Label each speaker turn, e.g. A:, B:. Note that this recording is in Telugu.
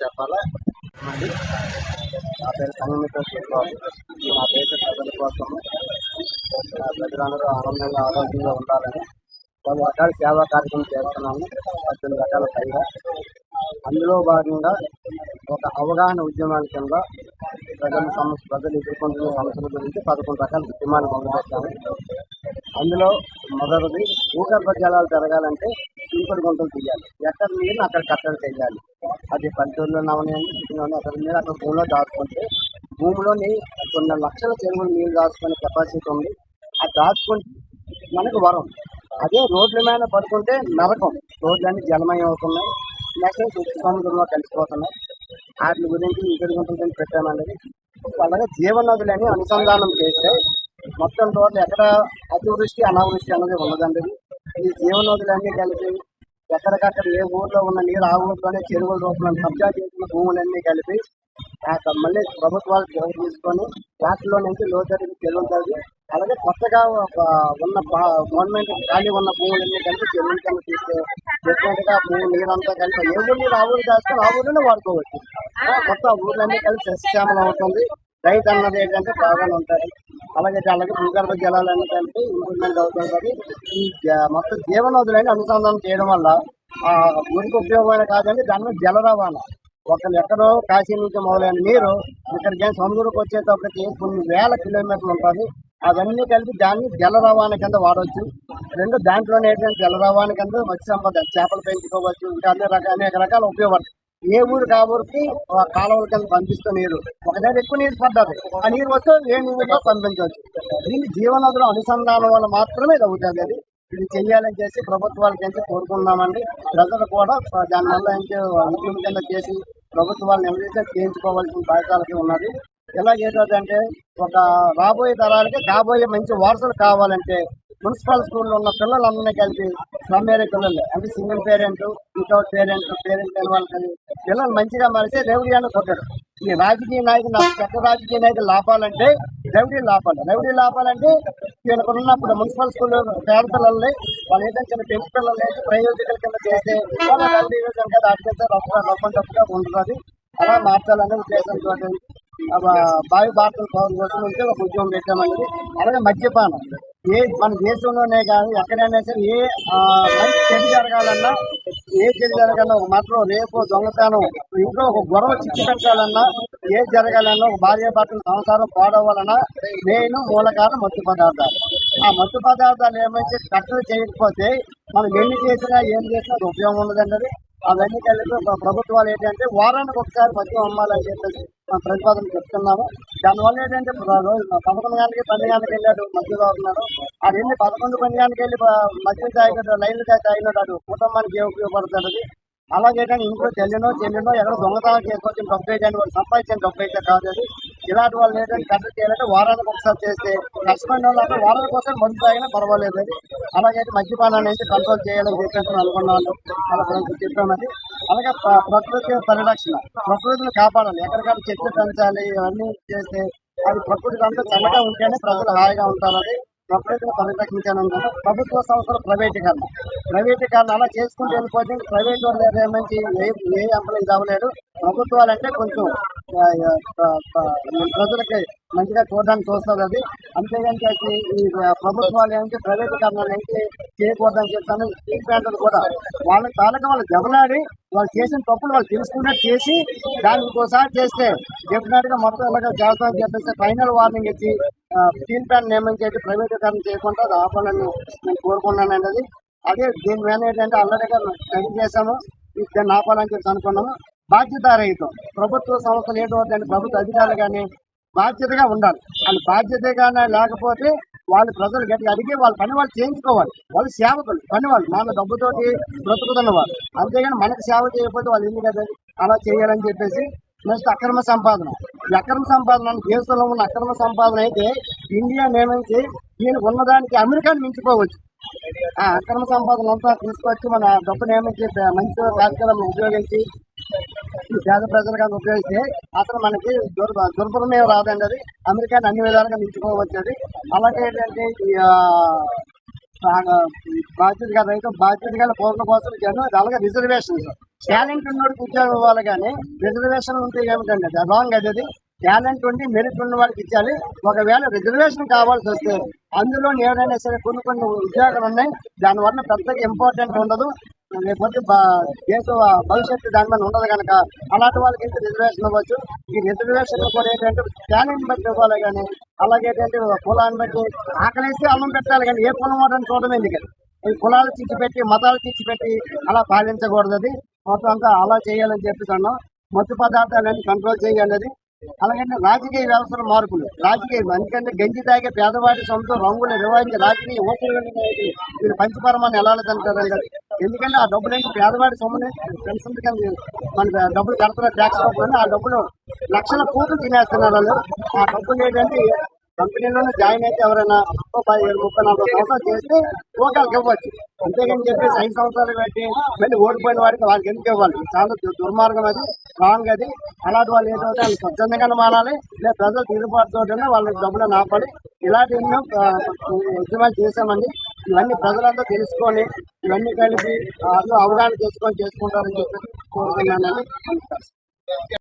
A: చెప్పాలా నా పేరు సంగమిత శ్రీనివాస్ నా దేశ ప్రజల కోసం ప్రజలందరూ ఆనందంగా ఆరోగ్యంగా ఉండాలని పలు రకాల సేవా కార్యక్రమం చేస్తున్నాము పద్దెనిమిది రకాల పైగా అందులో భాగంగా ఒక అవగాహన ఉద్యమాల కింద ప్రజల సమస్య ప్రజలు ఎదుర్కొంటున్న సమస్యల గురించి పదకొండు రకాల ఉద్యమాలు మొదలుపెట్టాము అందులో మొదటిది భూగర్భ జలాలు జరగాలంటే చీకటి గుంటలు తీయాలి. ఎక్కడ మీద అక్కడ కట్టలు చేయాలి. అది పల్లెటూరులో అవనివ్వండి అక్కడ మీద అక్కడ భూమిలో దాచుకుంటే భూమిలోని కొన్ని లక్షల చెరువులు నీరు దాచుకునే కెపాసిటీ ఉంది. అది దాచుకుంటే మనకు వరం. అదే రోడ్ల మీద పడుకుంటే నరకం. రోడ్లన్నీ జలమయం అవుతున్నాయి. నెక్స్ట్ సముద్రంలో కలిసిపోతున్నాయి. వాటి గురించి ఇక్కడ గుంటలు పెట్టామండి అలాగే జీవనదులని అనుసంధానం చేస్తే మొత్తం టోటల్ ఎక్కడ అతివృష్టి అనావృష్టి అనేది ఉండదండి. ఈ జీవనదులన్నీ కలిపి ఎక్కడికక్కడ ఏ ఊర్లో ఉన్న నీళ్ళు ఆ ఊర్లోనే చెరువుల రూపంలో కబ్జా చేసిన భూములన్నీ కలిపి ఆ మళ్ళీ ప్రభుత్వాలు చొరవ తీసుకొని వాటిలో నుంచి లోతరికి చెరువులు తవ్వి అలాగే కొత్తగా ఉన్న గవర్నమెంట్ ఖాళీ ఉన్న భూములన్నీ కలిపి చెరువుల కింద తీసుకు భూమి నీరంతా కలిపి ఏ ఊరు నీరు ఆ ఊరు చేసుకొని ఆ ఊరిలోనే వాడుకోవచ్చు. కొత్త ఊర్లన్నీ కలిపి సస్యశ్యామలం అవుతుంది. రైతు అన్నది ఏంటంటే బాగానే ఉంటుంది అలాగే అలాగే భూగర్భ జలాలన్నీ కలిపి ఇంప్రూవ్మెంట్ అవుతుంది ఈ జ- మొత్తం జీవనదులని అనుసంధానం చేయడం వల్ల ఆ ఊరికి ఉపయోగమైన కాదండి దాని మీద జల రవాణా. ఒకళ్ళు ఎక్కడో కాశీ నుంచి మొదలైన నీరు ఇక్కడికి సముద్రంకి వచ్చేటప్పటికి కొన్ని వేల కిలోమీటర్లు ఉంటుంది. అవన్నీ కలిపి దాన్ని జల రవాణా కింద వాడవచ్చు రెండు దాంట్లోనే జల రవాణా కింద మత్స్య సంపద చేపలు పెంచుకోవచ్చు. ఇంకా అన్ని రకాల అనేక రకాల ఉపయోగపడుతుంది ఏ ఊరు కాబట్టి కాలువల కింద పంపిస్తూ నీరు. ఒక దగ్గర ఎక్కువ నీరు పడ్డది. ఆ నీరు వస్తే ఏ నీరులో పంపించవచ్చు. దీన్ని జీవనదుల అనుసంధానం వల్ల మాత్రమే ఇది అవుతుంది అది. ఇది చెయ్యాలని చేసి ప్రభుత్వాలకి నుంచి కోరుకున్నామండి ప్రజలు కూడా దాని వల్ల ఉద్యమం కింద చేసి ప్రభుత్వాలను ఎవరైతే చేయించుకోవాల్సిన బాధ్యతలకి ఉన్నది. ఎలా ఏంటంటే ఒక రాబోయే తరాలకి కాబోయే మంచి వారసులు కావాలంటే మున్సిపల్ స్కూల్లో ఉన్న పిల్లలందరినీ కలిపి సమ్మేరే పిల్లలు అంటే single parent without parent parent లేని వాళ్ళు కలిపి పిల్లలు మంచిగా మరిస్తే రెవడీయాన్ని కొట్టడు ఈ రాజకీయ నాయకులు నాకు రాజకీయ నాయకులు లాపాలంటే రెవడీ లాపాలి. రెవడీ లాపాలంటే వీళ్ళకు ఉన్నప్పుడు మున్సిపల్ స్కూల్ పేద పిల్లల్ని వాళ్ళు ఏదైనా చిన్న పెంచి పిల్లల్ని ప్రయోజకుల కింద చేస్తే వాళ్ళ రెవడీ కనుక రొప్ప తప్పుగా ఉంటుంది అలా మార్చాలనే ఉద్దేశంతో బావి బాటల కోసం ఉంటే ఒక ఉద్యోగం పెట్టామండి అలాగే మద్యపానం. ఏ మన దేశంలోనే కానీ ఎక్కడైనా సరే ఏ మంచి చెడు జరగాలన్నా ఏ చెడు జరగాలన్నా ఒక మాటలో రేపు దొంగతనం. ఇంట్లో ఒక గొడవ చిక్కు పెట్టాలన్నా ఏ జరగాలన్నా ఒక భార్య భర్తలు సంసారం పాడవాలన్నా మెయిన్ మూలకారం మత్తు పదార్థాలు. ఆ మత్తు పదార్థాలు ఏమైతే కట్టలు చేయకపోతే మనం ఎన్ని చేసినా ఏం చేసినా అది ఉపయోగం ఉండదండి అవన్నీ కలిపి ప్రభుత్వాలు ఏంటంటే వారానికి ఒకసారి మద్యం అమ్మాలని చెప్పేసి మా ప్రతిపాదన చెప్తున్నాము. దానివల్ల ఏంటంటే రోజు పదకొండు గంటలకి పన్నెండు గంటలకు వెళ్ళాడు మధ్య ఉన్నాడు. అది వెళ్ళి పదకొండు పన్నెండు గంటలకు వెళ్ళి మద్యం తాగినాడు లైన్లు తాగినాడు కుటుంబానికి ఏ ఉపయోగపడుతుంది? అది అలాగే కానీ ఇంట్లో చెల్లినో చెల్లినో ఎక్కడ దొంగతనం చేసుకొచ్చిన డబ్బు ఏంటంటే వాళ్ళు సంపాదించిన డబ్బు అయితే కాదు అది. ఇలాంటి వాళ్ళు ఏంటంటే కట్ట చేయాలంటే వారానికి ఒకసారి చేస్తే కష్టమైన వాళ్ళు వారాల వారానికి ఒకసారి మందు తాగినా పర్వాలేదు అది అలాగే మద్యపానాన్ని అయితే కంట్రోల్ చేయాలని చెప్పేసి అనుకున్నాను అలా చెప్పామని అలాగే ప్ర- ప్రకృతి పరిరక్షణ ప్రకృతిని కాపాడాలి. ఎక్కడికక్కడ చెట్లు పెంచాలి ఇవన్నీ చేస్తే అది ప్రకృతి అంతా చల్లగా ఉంటేనే ప్రజలు హాయిగా ఉంటారని ప్రకృతిని పరిరక్షించాలనుకుంటే ప్రభుత్వ సంస్థల ప్రైవేటీకరణ ప్రైవేటీకరణ అలా చేసుకుంటూ వెళ్ళిపోతే ప్రైవేట్ వాళ్ళు దగ్గర ఏ ఏ ఎంప్లాయీ అవ్వలేడు ప్రభుత్వాలంటే కొంచెం ప్రజలకి మంచిగా చూడడానికి చూస్తుంది అది. అంతేగాని చెప్పి ఈ ప్రభుత్వాలు ఏంటి ప్రైవేటీకరణ ఏంటి చేయకూడదని చెప్తాను స్టీల్ ప్లాంట్లు కూడా వాళ్ళ తాలూకా వాళ్ళు దెబ్బలాడి వాళ్ళు చేసిన తప్పులు వాళ్ళు తెలుసుకున్నట్టు చేసి దానికి ఇంకోసారి చేస్తే డెఫినెట్గా మొత్తం ఇలాగ చేస్తామని చెప్పేసి ఫైనల్ వార్నింగ్ ఇచ్చి స్టీల్ ప్లాంట్ నియమించేసి ప్రైవేటీకరణ చేయకుండా ఆపాలని నేను కోరుకున్నానండి అది అదే దీని మీద ఏంటంటే ఆల్రెడీగా స్టడీ చేశాము ఇది దాన్ని ఆపాలని చెప్పి అనుకున్నాము బాధ్యతారహితం. ప్రభుత్వ సంస్థలు ఏంటంటే ప్రభుత్వ అధికారులు కానీ బాధ్యతగా ఉండాలి. వాళ్ళు బాధ్యతగానే లేకపోతే వాళ్ళు ప్రజలు గట్టిగా అడిగి వాళ్ళ పని వాళ్ళు చేయించుకోవాలి. వాళ్ళు సేవకులు పని వాళ్ళు. మన డబ్బుతోటి బ్రతుకుతున్న వాళ్ళు. అంతేగాని మనకు సేవ చేయకపోతే వాళ్ళు ఎందుకు కదా అలా చేయాలని చెప్పేసి నెక్స్ట్ అక్రమ సంపాదన. ఈ అక్రమ సంపాదన దేశంలో ఉన్న అక్రమ సంపాదన అయితే ఇండియా నియమించి ఈయన ఉన్నదానికి అమెరికాని మించిపోవచ్చు. ఆ అక్రమ సంపాదన అంతా తీసుకొచ్చి మన డబ్బు నియమించి మంచి కార్యక్రమం ఉపయోగించి పేద ప్రజలకు ఉపయోగిస్తే అతను మనకి దుర్ దుర్భరమే రాదండి అది అమెరికాని అన్ని విధాలుగా మించుకోవచ్చు అది అలాగే ఏంటంటే ఈ, ఆ, బాధ్యతగా రైతు బాధ్యతగా పౌరుల కోసం ఇచ్చాను అలాగే రిజర్వేషన్స్. టాలెంట్ ఉన్నోడికి ఉద్యోగం ఇవ్వాలి కానీ రిజర్వేషన్ ఉంటే ఏమిటండి అది రాంగ్ అది. అది టాలెంట్ ఉండి మెరిట్ ఉన్న వాళ్ళకి ఇచ్చాలి. ఒకవేళ రిజర్వేషన్ కావాల్సి వస్తే అందులో ఏదైనా సరే కొన్ని కొన్ని ఉద్యోగాలు ఉన్నాయి. దానివల్ల పెద్దగా ఇంపార్టెంట్ ఉండదు. లేకపోతే బ- దేశ భవిష్యత్తు దాని మీద ఉండదు కనుక అలాంటి వాళ్ళకి ఇంత రిజర్వేషన్ ఇవ్వచ్చు? ఈ రిజర్వేషన్ కూడా ఏంటంటే ధ్యానం బట్టి ఇవ్వాలి కానీ అలాగే ఏంటంటే కులాన్ని బట్టి ఆకలిస్తే అన్నం పెట్టాలి కానీ ఏ కులం వాడని చూడడం ఎందుకని ఈ కులాలు చిచ్చిపెట్టి మతాలు చిచ్చిపెట్టి అలా పాలించకూడదు అది. మొత్తం అంతా అలా చేయాలని చెప్పేసి అన్నాం. మత్తు పదార్థాలన్నీ కంట్రోల్ చేయాలి అది అలాగే రాజకీయ వ్యవస్థల మార్పులు. రాజకీయ ఎందుకంటే గంజి తాగే పేదవాడి సొంత రంగులు రివాయించి రాజకీయ ఓట్లు మీరు పంచపరమని ఎలా అంటారు ఎందుకంటే ఆ డబ్బులు ఏంటి? పేదవాడి సొమ్ముని పెన్షన్ కింద మన డబ్బులు కడుతున్న ట్యాక్స్ డబ్బులు ఆ డబ్బులు లక్షల కోట్లు తినేస్తున్నారు వాళ్ళు ఆ డబ్బులు ఏంటంటే కంపెనీలోనే జాయిన్ అయితే ఎవరైనా పదిహేను ముప్పై నలభై సంవత్సరాలు చేస్తే ఓకాలకు ఇవ్వచ్చు. అంతేగాని చెప్పేసి ఐదు సంవత్సరాలు పెట్టి మళ్ళీ ఓడిపోయిన వాడికి వాళ్ళకి ఎందుకు ఇవ్వాలి? చాలా దుర్మార్గం అది రాంగ్ అది. అలాంటి వాళ్ళు ఏంటంటే వాళ్ళు స్వచ్ఛందంగా మానాలి లేదా ప్రజలు తిరుగుబాటుతో వాళ్ళకి డబ్బులు ఆపాలి ఇలాంటి ఎన్నో ఉద్యమాలు చేశామండి. ఇవన్నీ ప్రజలంతా తెలుసుకొని ఇవన్నీ కలిపి అవగాహన చేసుకొని చేసుకుంటారని చెప్పి కోరుతున్నానండి.